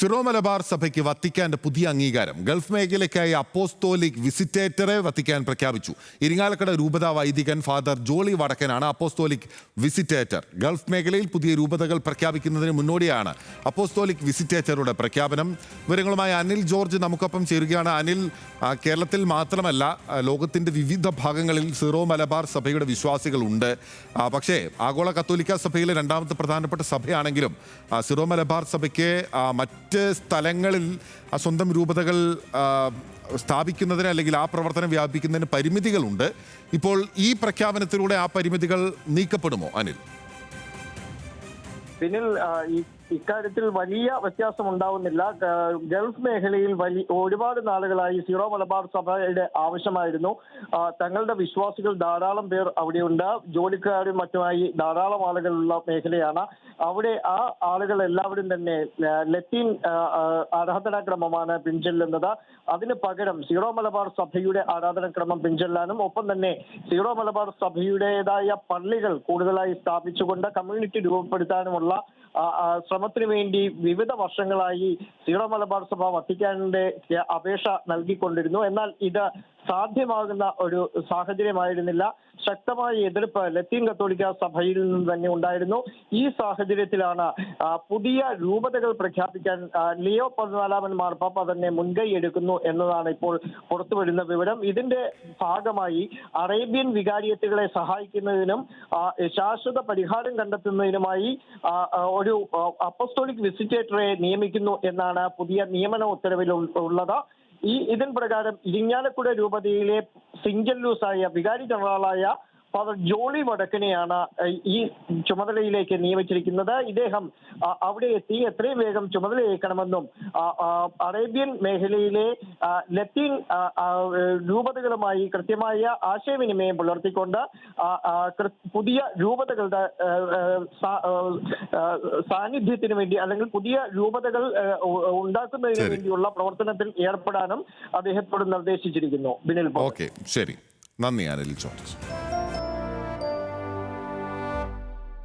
Syro Malabar സഭയ്ക്ക് വത്തിക്കാന്റെ പുതിയ അംഗീകാരം. ഗൾഫ് മേഖലയ്ക്കായി അപ്പോസ്തോലിക് വിസിറ്റേറ്ററെ വത്തിക്കാൻ പ്രഖ്യാപിച്ചു. ഇരിങ്ങാലക്കട രൂപത വൈദികൻ ഫാദർ ജോളി വടക്കനാണ് അപ്പോസ്തോലിക് വിസിറ്റേറ്റർ. ഗൾഫ് മേഖലയിൽ പുതിയ രൂപതകൾ പ്രഖ്യാപിക്കുന്നതിന് മുന്നോടിയാണ് അപ്പോസ്തോലിക് വിസിറ്റേറ്ററുടെ പ്രഖ്യാപനം. വിവരങ്ങളുമായി അനിൽ ജോർജ് നമുക്കൊപ്പം ചേരുകയാണ്. അനിൽ കേരളത്തിൽ മാത്രമല്ല ലോകത്തിന്റെ വിവിധ ഭാഗങ്ങളിൽ സിറോ മലബാർ സഭയുടെ വിശ്വാസികളുണ്ട്. പക്ഷേ ആഗോള കത്തോലിക്ക സഭയിലെ രണ്ടാമത്തെ പ്രധാനപ്പെട്ട സഭയാണെങ്കിലും സിറോ മലബാർ സഭയ്ക്ക് ആ, മറ്റ് സ്ഥലങ്ങളിൽ ആ, സ്വന്തം രൂപതകൾ സ്ഥാപിക്കുന്നതിന് അല്ലെങ്കിൽ ആ പ്രവർത്തനം വ്യാപിക്കുന്നതിന് പരിമിതികളുണ്ട്. ഇപ്പോൾ ഈ പ്രഖ്യാപനത്തിലൂടെ ആ പരിമിതികൾ നീക്കപ്പെടുമോ അനിൽ? പിന്നിൽ ഈ ഇക്കാര്യത്തിൽ വലിയ വ്യത്യാസം ഉണ്ടാവുന്നില്ല ഗൾഫ് മേഖലയിൽ വലിയ ഒരുപാട് നാളുകളായി സീറോ മലബാർ സഭയുടെ ആവശ്യമായിരുന്നു. തങ്ങളുടെ വിശ്വാസികൾ ധാരാളം പേർ അവിടെയുണ്ട്. ജോലിക്കാരും മറ്റുമായി ധാരാളം ആളുകളുള്ള മേഖലയാണ്. അവിടെ ആ ആളുകൾ എല്ലാവരും തന്നെ ലത്തീൻ ആരാധനാക്രമമാണ് പിൻചെല്ലുന്നത്. അതിന് പകരം സീറോ മലബാർ സഭയുടെ ആരാധനാക്രമം പിൻചെല്ലാനും ഒപ്പം തന്നെ സീറോ മലബാർ സഭയുടേതായ പള്ളികൾ കൂടുതലായി സ്ഥാപിച്ചുകൊണ്ട് കമ്മ്യൂണിറ്റി രൂപപ്പെടുത്താനുമുള്ള ശ്രമത്തിന് വേണ്ടി വിവിധ വർഷങ്ങളായി സീറോ മലബാർ സഭ വത്തിക്കാനിന്റെ അപേക്ഷ നൽകിക്കൊണ്ടിരുന്നു. എന്നാൽ ഇത് സാധ്യമാകുന്ന ഒരു സാഹചര്യമായിരുന്നില്ല. ശക്തമായ എതിർപ്പ് ലത്തീൻ കത്തോലിക്ക സഭയിൽ നിന്ന് തന്നെ ഉണ്ടായിരുന്നു. ഈ സാഹചര്യത്തിലാണ് പുതിയ രൂപതകൾ പ്രഖ്യാപിക്കാൻ ലിയോ പതിനാലാമൻ മാർപ്പാപ്പ തന്നെ മുൻകൈ എടുക്കുന്നു എന്നതാണ് ഇപ്പോൾ പുറത്തുവരുന്ന വിവരം. ഇതിന്റെ ഭാഗമായി അറേബ്യൻ വികാരിയത്തുകളെ സഹായിക്കുന്നതിനും ശാശ്വത പരിഹാരം കണ്ടെത്തുന്നതിനുമായി ഒരു അപ്പസ്റ്റോളിക് വിസിറ്റേറ്ററെ നിയമിക്കുന്നു എന്നാണ് പുതിയ നിയമന ഉത്തരവിൽ ഉള്ളത്. ഈ ഇതിൻ പ്രകാരം ഇരിങ്ങാലക്കുട രൂപതയിലെ സിംഗൽ ലൂസായ വികാരി ജനറലായ ഫാദർ ജോളി വടക്കനെയാണ് ഈ ചുമതലയിലേക്ക് നിയമിച്ചിരിക്കുന്നത്. ഇദ്ദേഹം അവിടെ എത്തി എത്രയും വേഗം ചുമതലയേൽക്കണമെന്നും അറേബ്യൻ മേഖലയിലെ ലത്തീൻ രൂപതകളുമായി കൃത്യമായ ആശയവിനിമയം പുലർത്തിക്കൊണ്ട് പുതിയ രൂപതകളുടെ സാന്നിധ്യത്തിന് വേണ്ടി അല്ലെങ്കിൽ പുതിയ രൂപതകൾ ഉണ്ടാക്കുന്നതിന് വേണ്ടിയുള്ള പ്രവർത്തനത്തിൽ ഏർപ്പെടാനും അദ്ദേഹത്തോട് നിർദ്ദേശിച്ചിരിക്കുന്നു. ബിനിൽ ഓക്കെ ശരി. നന്ദി അനിൽ ജോർജ്.